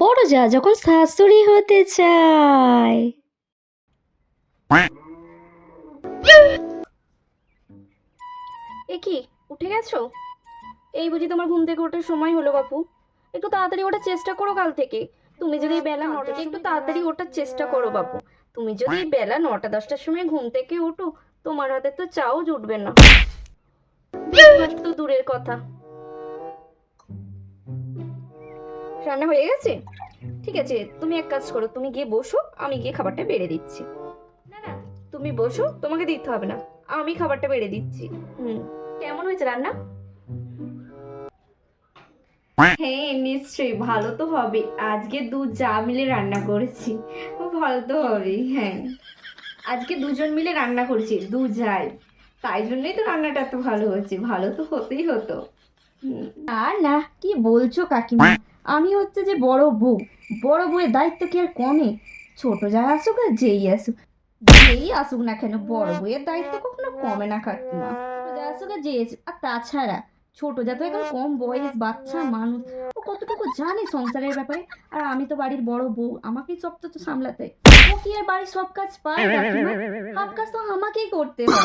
বড় যা, যখন শাশুড়ি হতে চায়। এ কি, উঠে গেছো? এই বুঝি তোমার ঘুম থেকে ওঠার সময় হলো বাপু। একটু তাড়াতাড়ি ওঠার চেষ্টা করো কাল থেকে। তুমি যদি বেলা নটা একটু তাড়াতাড়ি ওঠার চেষ্টা করো বাপু। তুমি যদি বেলা নটা দশটার সময় ঘুম থেকে ওঠো, তোমার হাতে তো চাও জুটবে না। তো দূরের কথা। রান্না হয়ে গেছে? ঠিক আছে তুমি এক কাজ করো তুমি গিয়ে বসো আমি গিয়ে খাবারটা বেড়ে দিচ্ছি। না না তুমি বসো তোমাকে দিতে হবে না আমি খাবারটা বেড়ে দিচ্ছি। হুম কেমন হয়েছে রান্না? হ্যাঁ নিশ্চয়ই ভালো তো হবে। আজকে দু যা মিলে রান্না করেছি ভালো তো হবেই হ্যাঁ। আজকে দুজন মিলে রান্না করেছি দু যাই। তাই জন্যই তো রান্নাটা এত ভালো হয়েছে ভালো তো হতেই হতো। আর না কি বলছো কাকিমা? আমি হচ্ছে যে বড় বউ। বড় বউয়ের দায়িত্ব কি আর কমে? ছোট যা আসুক আর যেই আসুক। যেই আসুক না কেন, বড় বউয়ের দায়িত্ব কখনো কমে না কাকিমা। যা আসুক আর যেই আসুক। আর তাছাড়া, ছোট যা তো এখন কম বয়স, বাচ্চা, মানুষ। ও কতটুকু জানে সংসারের ব্যাপারে? আর আমি তো বাড়ির বড় বউ আমাকেই সব তো সামলাতে। ও কি আর বাড়ির সব কাজ পায় কাকিমা? সব কাজ তো আমাকেই করতে হয়।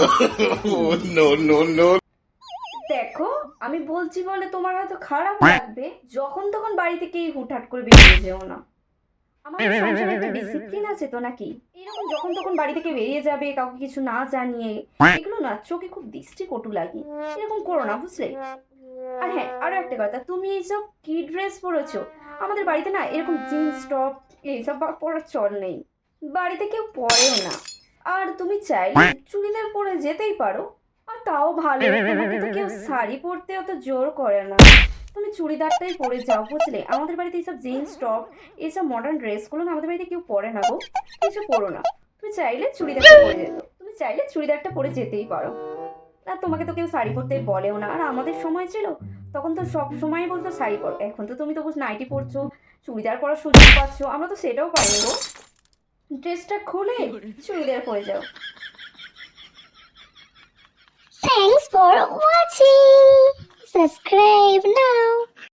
আমি বলছি বলে তোমার হয়তো খারাপ লাগবে, যখন তখন বাড়ি থেকেই হুটহাট করে বেরিয়ে যেও না। আমাদের সংসারে একটা ডিসিপ্লিন আছে তো নাকি? এরকম যখন তখন বাড়ি থেকে বেরিয়ে যাবে, কাউকে কিছু না জানিয়ে, এগুলো না চোখে খুব দৃষ্টি কটু লাগে। এরকম করো না, বুঝলে? আর হ্যাঁ আরও একটা কথা, তুমি এইসব কি ড্রেস পরেছো, আমাদের বাড়িতে না এরকম জিন্স টপ এইসব পরার চল নেই। বাড়িতে কেউ পরেও না। আর তুমি চাইলে চুড়িদার পরে যেতেই পারো তাও ভালো তোমাকে তো কেউ শাড়ি পরতে অত জোর করে না। তুমি চুড়িদারটাই পরে যাও, বুঝলে? আমাদের বাড়িতে এইসব জিন্স টপ এইসব মডার্ন ড্রেসগুলো না আমাদের বাড়িতে কেউ পরে না গো। কিছু পরো না। তুমি চাইলে চুড়িদারটা পরে যেত, তুমি চাইলে চুড়িদারটা পরে যেতেই পারো। আর তোমাকে তো কেউ শাড়ি পরতে বলেও না। আর আমাদের সময় ছিল, তখন তো সব সময় বলতো শাড়ি পরো, এখন তো তুমি তবু নাইটি পরছো, চুড়িদার পরার সুযোগ পাচ্ছ, আমরা তো সেটাও পাইনি গো। ড্রেসটা খুলে চুড়িদার পরে যাও। Thanks for watching. Subscribe now.